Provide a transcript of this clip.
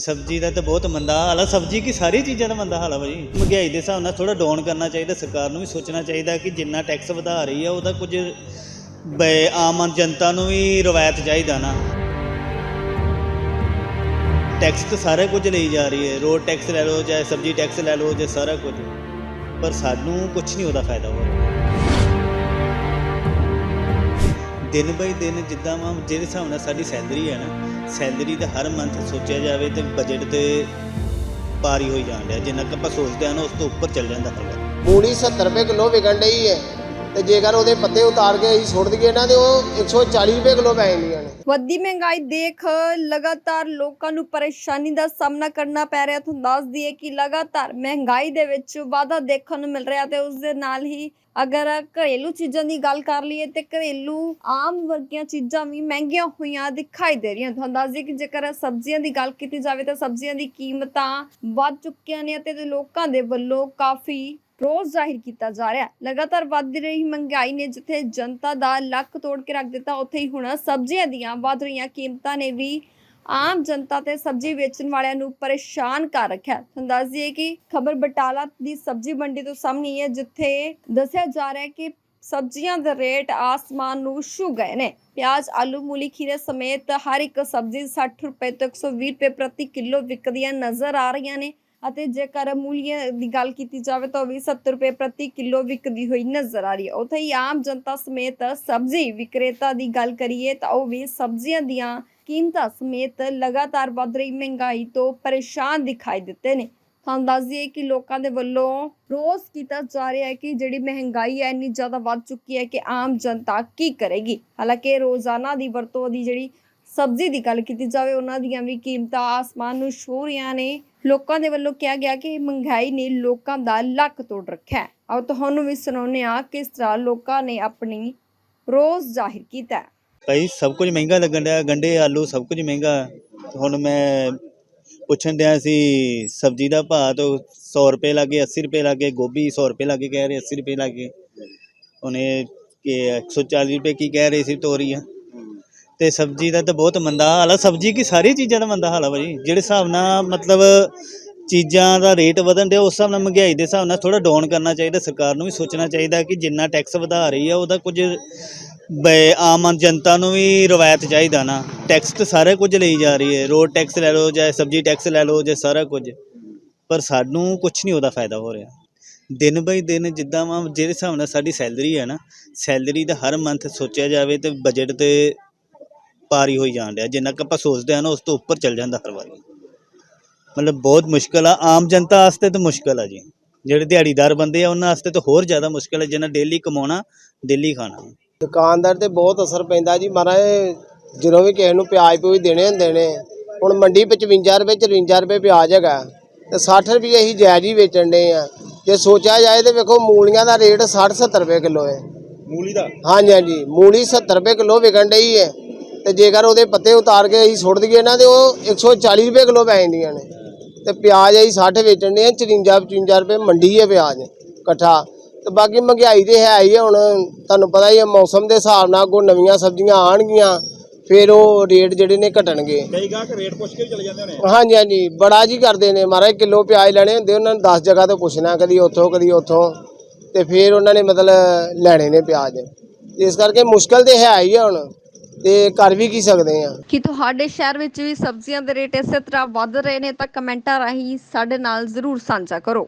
ਸਬਜ਼ੀ ਦਾ ਤਾਂ ਬਹੁਤ ਮੰਦਾ ਹਾਲ ਆ। ਸਬਜ਼ੀ ਕੀ ਸਾਰੀ ਚੀਜ਼ਾਂ ਦਾ ਮੰਦਾ ਹਾਲ ਆ ਭਾਜੀ ਮਹਿੰਗਾਈ ਦੇ ਹਿਸਾਬ ਨਾਲ ਥੋੜਾ ਡਾਊਨ ਕਰਨਾ ਚਾਹੀਦਾ, ਸਰਕਾਰ ਨੂੰ ਵੀ ਸੋਚਣਾ ਚਾਹੀਦਾ ਕਿ ਜਿੰਨਾ ਟੈਕਸ ਵਧਾ ਰਹੀ ਆ, ਉਹਦਾ ਕੁਝ ਬ- ਆਮ ਜਨਤਾ ਨੂੰ ਵੀ ਰਵਾਇਤ ਚਾਹੀਦਾ ਨਾ। ਟੈਕਸ ਤਾਂ ਸਾਰਾ ਕੁਝ ਲਈ ਜਾ ਰਹੀ ਹੈ। ਰੋਡ ਟੈਕਸ ਲੈ ਲਓ ਚਾਹੇ ਸਬਜ਼ੀ ਟੈਕਸ ਲੈ ਲਓ ਜਾਂ ਸਾਰਾ ਕੁਝ। ਪਰ ਸਾਨੂੰ ਕੁਝ ਨਹੀਂ ਉਹਦਾ ਫਾਇਦਾ ਹੋ ਰਿਹਾ। ਦਿਨ ਬਾਈ ਦਿਨ ਜਿੱਦਾਂ ਵਾ ਜਿਹੜੇ ਹਿਸਾਬ ਨਾਲ ਸਾਡੀ ਸੈਲਰੀ ਹੈ ਨਾ ਸੈਲਰੀ ਦਾ ਹਰ ਮੰਥ ਸੋਚਿਆ ਜਾਵੇ ਤੇ ਬਜਟ ਤੇ ਪਾਰੀ ਹੋਈ ਜਾਣ ਡਿਆ। ਜਿੰਨਾ ਕੁ ਆਪਾਂ ਸੋਚਦੇ ਹਾਂ ਨਾ, ਉਸ ਤੋਂ ਉੱਪਰ ਚੱਲ ਜਾਂਦਾ ਹਰ ਵਾਰ 70 ਰੁਪਏ ਕਿਲੋ ਵਿਕਣ ਡਈ ਹੈ ਤੇ ਜੇਕਰ ਉਹਦੇ ਪੱਤੇ ਉਤਾਰ ਕੇ ਅਸੀਂ ਸੁੱਟ ਦਈਏ ਨਾ, ਤੇ ਉਹ 140 ਰੁਪਏ ਕਿਲੋ ਪੈ ਜਾਂਦੀਆਂ ਨੇ। ਵੱਧਦੀ ਮਹਿੰਗਾਈ ਦੇਖ ਲਗਾਤਾਰ ਲੋਕਾਂ ਨੂੰ ਪਰੇਸ਼ਾਨੀ ਦਾ ਸਾਹਮਣਾ ਕਰਨਾ ਪੈ ਰਿਹਾ। ਤੁਹਾਨੂੰ ਦੱਸ ਦਈਏ ਕਿ ਲਗਾਤਾਰ ਮਹਿੰਗਾਈ ਦੇ ਵਿੱਚ ਵਾਧਾ ਦੇਖਣ ਨੂੰ ਮਿਲ ਰਿਹਾ ਤੇ ਉਸ ਦੇ ਨਾਲ ਹੀ ਅਗਰ ਘਰੇਲੂ ਚੀਜ਼ਾਂ ਦੀ ਗੱਲ ਕਰ ਲਈਏ ਤੇ ਘਰੇਲੂ ਆਮ ਵਰਗੀਆਂ ਚੀਜ਼ਾਂ ਵੀ ਮਹਿੰਗੀਆਂ ਹੋਈਆਂ ਦਿਖਾਈ ਦੇ ਰਹੀਆਂ। ਤੁਹਾਨੂੰ ਦੱਸ ਦਈਏ ਕਿ ਜੇਕਰ ਸਬਜ਼ੀਆਂ ਦੀ ਗੱਲ ਕੀਤੀ ਜਾਵੇ ਤਾਂ ਸਬਜ਼ੀਆਂ ਦੀ ਕੀਮਤਾਂ ਵੱਧ ਚੁੱਕੀਆਂ ਨੇ ਅਤੇ ਲੋਕਾਂ ਦੇ ਵੱਲੋਂ ਕਾਫੀ ਰੋਸ ਜ਼ਾਹਿਰ ਕੀਤਾ ਜਾ ਰਿਹਾ ਹੈ। ਲਗਾਤਾਰ ਵੱਧ ਰਹੀ ਮਹਿੰਗਾਈ ਨੇ ਜਿੱਥੇ ਜਨਤਾ ਦਾ ਲੱਕ ਤੋੜ ਕੇ ਰੱਖ ਦਿੱਤਾ, ਉੱਥੇ ਹੀ ਹੁਣ ਸਬਜ਼ੀਆਂ ਦੀਆਂ ਵੱਧ ਰਹੀਆਂ ਕੀਮਤਾਂ ਨੇ ਵੀ ਆਮ ਜਨਤਾ ਤੇ ਸਬਜ਼ੀ ਵੇਚਣ ਵਾਲਿਆਂ ਨੂੰ ਪਰੇਸ਼ਾਨ ਕਰ ਰੱਖਿਆ ਤੁਹਾਨੂੰ ਦੱਸ ਦਈਏ ਕਿ ਖਬਰ ਬਟਾਲਾ ਦੀ ਸਬਜ਼ੀ ਮੰਡੀ ਤੋਂ ਸਾਹਮਣੇ ਆਈ ਹੈ, ਜਿੱਥੇ ਦੱਸਿਆ ਜਾ ਰਿਹਾ ਹੈ ਕਿ ਸਬਜ਼ੀਆਂ ਦੇ ਰੇਟ ਆਸਮਾਨ ਨੂੰ ਛੂ ਗਏ ਨੇ। ਪਿਆਜ਼, ਆਲੂ, ਮੂਲੀ, ਖੀਰੇ ਸਮੇਤ ਹਰ ਇੱਕ ਸਬਜ਼ੀ 60 ਰੁਪਏ ਤੋਂ 120 ਰੁਪਏ ਪ੍ਰਤੀ ਕਿਲੋ ਵਿਕਦੀਆਂ ਨਜ਼ਰ ਆ ਰਹੀਆਂ ਨੇ। ਅਤੇ ਜੇਕਰ ਮੂਲੀਆਂ ਦੀ ਗੱਲ ਕੀਤੀ ਜਾਵੇ ਤਾਂ ਵੀ 70 ਰੁਪਏ ਪ੍ਰਤੀ ਕਿਲੋ ਵਿਕਦੀ ਹੋਈ ਨਜ਼ਰ ਆ ਰਹੀ ਹੈ। ਉੱਥੇ ਹੀ ਆਮ ਜਨਤਾ ਸਮੇਤ ਸਬਜ਼ੀ ਵਿਕਰੇਤਾ ਦੀ ਗੱਲ ਕਰੀਏ ਤਾਂ ਉਹ ਵੀ ਸਬਜ਼ੀਆਂ ਦੀਆਂ ਕੀਮਤਾਂ ਸਮੇਤ ਲਗਾਤਾਰ ਵਧ ਰਹੀ ਮਹਿੰਗਾਈ ਤੋਂ ਪਰੇਸ਼ਾਨ ਦਿਖਾਈ ਦਿੱਤੇ ਨੇ। ਤੁਹਾਨੂੰ ਦੱਸ ਦਈਏ ਕਿ ਲੋਕਾਂ ਦੇ ਵੱਲੋਂ ਰੋਜ਼ ਕੀਤਾ ਜਾ ਰਿਹਾ ਹੈ ਕਿ ਜਿਹੜੀ ਮਹਿੰਗਾਈ ਹੈ ਇੰਨੀ ਜ਼ਿਆਦਾ ਵੱਧ ਚੁੱਕੀ ਹੈ ਕਿ ਆਮ ਜਨਤਾ ਕੀ ਕਰੇਗੀ। ਹਾਲਾਂਕਿ ਰੋਜ਼ਾਨਾ ਦੀ ਵਰਤੋਂ ਦੀ ਜਿਹੜੀ ਸਬਜ਼ੀ ਦੀ ਗੱਲ ਕੀਤੀ ਜਾਵੇ, ਉਹਨਾਂ ਦੀਆਂ ਵੀ ਕੀਮਤਾਂ ਆਸਮਾਨ ਨੂੰ ਛੂਹ ਰਹੀਆਂ ਨੇ। ਲੋਕਾਂ ਦੇ ਵੱਲੋਂ ਕਿਹਾ ਗਿਆ ਕਿ ਮਹਿੰਗਾਈ ਨੇ ਲੋਕਾਂ ਦਾ ਲੱਕ ਤੋੜ ਰੱਖਿਆ ਆਓ ਤੁਹਾਨੂੰ ਵੀ ਸੁਣਾਉਂਦੇ ਹਾਂ ਕਿਸ ਤਰ੍ਹਾਂ ਲੋਕਾਂ ਨੇ ਆਪਣੀ ਰੋਜ਼ ਜ਼ਾਹਿਰ ਕੀਤਾ ਭਾਈ, ਸਭ ਕੁਝ ਮਹਿੰਗਾ ਲੱਗਣ ਡਿਆ ਗੰਡੇ ਆਲੂ, ਸਭ ਕੁਝ ਮਹਿੰਗਾ। ਹੁਣ ਮੈਂ ਪੁੱਛਣ ਡਿਆ ਸੀ, ਸਬਜ਼ੀ ਦਾ ਭਾਅ ਤਾਂ 100 ਰੁਪਏ ਲੱਗੇ 80 ਰੁਪਏ ਲੱਗੇ ਗੋਭੀ 100 ਰੁਪਏ ਲੱਗੇ ਕਹਿ ਰਹੇ 80 ਰੁਪਏ ਲੱਗੇ ਉਹਨੇ ਕਿ 140 ਰੁਪਏ ਕੀ ਕਹਿ ਰਹੇ ਸੀ ਤੋਰੀਆਂ? ਤੇ ਸਬਜ਼ੀ ਦਾ ਤਾਂ ਬਹੁਤ ਮੰਦਾ ਹਾਲ ਆ। ਸਬਜ਼ੀ ਕੀ ਸਾਰੀ ਚੀਜ਼ਾਂ ਦਾ ਮੰਦਾ ਹਾਲ ਆ ਭਾਜੀ ਜਿਹੜੇ ਹਿਸਾਬ ਨਾਲ ਮਤਲਬ ਚੀਜ਼ਾਂ ਦਾ ਰੇਟ ਵਧਣ ਡਿਆ, ਉਸ ਹਿਸਾਬ ਨਾਲ ਮਹਿੰਗਾਈ ਦੇ ਹਿਸਾਬ ਨਾਲ ਥੋੜਾ ਡਾਊਨ ਕਰਨਾ ਚਾਹੀਦਾ, ਸਰਕਾਰ ਨੂੰ ਵੀ ਸੋਚਣਾ ਚਾਹੀਦਾ ਕਿ ਜਿੰਨਾ ਟੈਕਸ ਵਧਾ ਰਹੀ ਆ, ਉਹਦਾ ਕੁਝ ਬ- ਆਮ ਜਨਤਾ ਨੂੰ ਵੀ ਰਵਾਇਤ ਚਾਹੀਦਾ ਨਾ। ਟੈਕਸ ਤਾਂ ਸਾਰਾ ਕੁਝ ਲਈ ਜਾ ਰਹੀ ਹੈ। ਰੋਡ ਟੈਕਸ ਲੈ ਲਓ, ਚਾਹੇ ਸਬਜ਼ੀ ਟੈਕਸ ਲੈ ਲਓ, ਜਾਂ ਸਾਰਾ ਕੁਝ। ਪਰ ਸਾਨੂੰ ਕੁਝ ਨਹੀਂ ਉਹਦਾ ਫਾਇਦਾ ਹੋ ਰਿਹਾ। ਦਿਨ ਬਾਈ ਦਿਨ ਜਿੱਦਾਂ ਵਾ, ਜਿਹੜੇ ਹਿਸਾਬ ਨਾਲ ਸਾਡੀ ਸੈਲਰੀ ਹੈ ਨਾ, ਸੈਲਰੀ ਦਾ ਹਰ ਮੰਥ ਸੋਚਿਆ ਜਾਵੇ ਤੇ ਬਜਟ ਤੇ ਪਾਰੀ ਹੋਈ ਜਾਣ ਡਿਆ ਜਿੰਨਾ ਕੁ ਆਪਾਂ ਸੋਚਦੇ ਆ ਨਾ ਉਸ ਤੋਂ ਉੱਪਰ ਚੱਲ ਜਾਂਦਾ ਹਰ ਵਾਰੀ। ਮਤਲਬ ਬਹੁਤ ਮੁਸ਼ਕਲ ਆ ਆਮ ਜਨਤਾ ਵਾਸਤੇ ਤਾਂ ਮੁਸ਼ਕਲ ਆ ਜੀ। ਜਿਹੜੇ ਦਿਹਾੜੀਦਾਰ ਬੰਦੇ ਆ ਉਹਨਾਂ ਵਾਸਤੇ ਤਾਂ ਹੋਰ ਜ਼ਿਆਦਾ ਮੁਸ਼ਕਲ ਹੈ ਜਿਹਨਾਂ ਡੇਲੀ ਕਮਾਉਣਾ ਡੇਲੀ ਖਾਣਾ। ਦੁਕਾਨਦਾਰ ਤੇ ਬਹੁਤ ਅਸਰ ਪੈਂਦਾ ਜੀ ਮਹਾਰਾਜ ਜਦੋਂ ਵੀ ਕਿਸੇ ਨੂੰ ਪਿਆਜ਼ ਪੂਜ ਦੇਣੇ ਹੁੰਦੇ ਨੇ ਹੁਣ ਮੰਡੀ 55 ਰੁਪਏ 54 ਰੁਪਏ ਪਿਆਜ਼ ਹੈਗਾ ਤੇ 60 ਰੁਪਏ ਅਸੀਂ ਜਾਇਜ਼ ਹੀ ਵੇਚਣ ਦੇ ਆ। ਜੇ ਸੋਚਿਆ ਜਾਏ ਤੇ ਵੇਖੋ ਮੂਲੀਆਂ ਦਾ ਰੇਟ 60 70 ਰੁਪਏ ਕਿਲੋ ਹੈ। ਮੂਲੀ ਦਾ? ਹਾਂਜੀ ਹਾਂਜੀ ਮੂਲੀ 70 ਰੁਪਏ ਕਿਲੋ ਵਿਕਣ ਡਈ ਹੈ। ਤੇ ਜੇਕਰ ਉਹਦੇ ਪੱਤੇ ਉਤਾਰ ਕੇ ਅਸੀਂ ਸੁੱਟ ਦਈਏ ਨਾ ਤੇ ਉਹ 140 ਰੁਪਏ ਕਿਲੋ ਪੈ ਜਾਂਦੀਆਂ ਨੇ। ਤੇ ਪਿਆਜ਼ ਅਸੀਂ 60 ਵੇਚਣ ਆ 54 55 ਰੁਪਏ ਮੰਡੀ ਹੈ ਪਿਆਜ਼ ਇਕੱਠਾ। ਤੇ ਬਾਕੀ ਮਹਿੰਗਾਈ ਦੇ ਹੈ ਹੀ ਹੁਣ ਤੁਹਾਨੂੰ ਪਤਾ ਹੀ ਹੈ ਮੌਸਮ ਦੇ ਹਿਸਾਬ ਨਾਲ ਕੋ ਨਵੀਆਂ ਸਬਜ਼ੀਆਂ ਆਣਗੀਆਂ ਫਿਰ ਉਹ ਰੇਟ ਜਿਹੜੇ ਨੇ ਘਟਣਗੇ। ਕਈ ਗਾਹਕ ਰੇਟ ਪੁੱਛ ਕੇ ਚਲੇ ਜਾਂਦੇ ਹੋਣੇ ਹਾਂਜੀ ਹਾਂਜੀ ਬੜਾ ਜੀ ਕਰਦੇ ਨੇ। ਮਹਾਰਾਜ ਕਿਲੋ ਪਿਆਜ਼ ਲੈਣੇ ਹੁੰਦੇ ਉਹਨਾਂ ਨੂੰ 10 ਜਗ੍ਹਾ ਤੋਂ ਪੁੱਛਣਾ ਕਦੀ ਉੱਥੋਂ ਕਦੀ ਉੱਥੋਂ। ਤੇ ਫਿਰ ਉਹਨਾਂ ਨੇ ਮਤਲਬ ਲੈਣੇ ਨੇ ਪਿਆਜ਼। ਇਸ ਕਰਕੇ ਮੁਸ਼ਕਲ ਤੇ ਹੈ ਹੀ ਹੁਣ। ਤੇ ਕਰ ਵੀ ਕੀ ਸਕਦੇ ਆ? ਕੀ ਤੁਹਾਡੇ ਸ਼ਹਿਰ ਵਿੱਚ ਵੀ ਸਬਜ਼ੀਆਂ ਦੇ ਰੇਟ ਇਸੇ ਤਰ੍ਹਾਂ ਵੱਧ ਰਹੇ ਨੇ ਤਾਂ ਕਮੈਂਟਾਂ ਰਾਹੀਂ ਸਾਡੇ ਨਾਲ ਜ਼ਰੂਰ ਸਾਂਝਾ ਕਰੋ।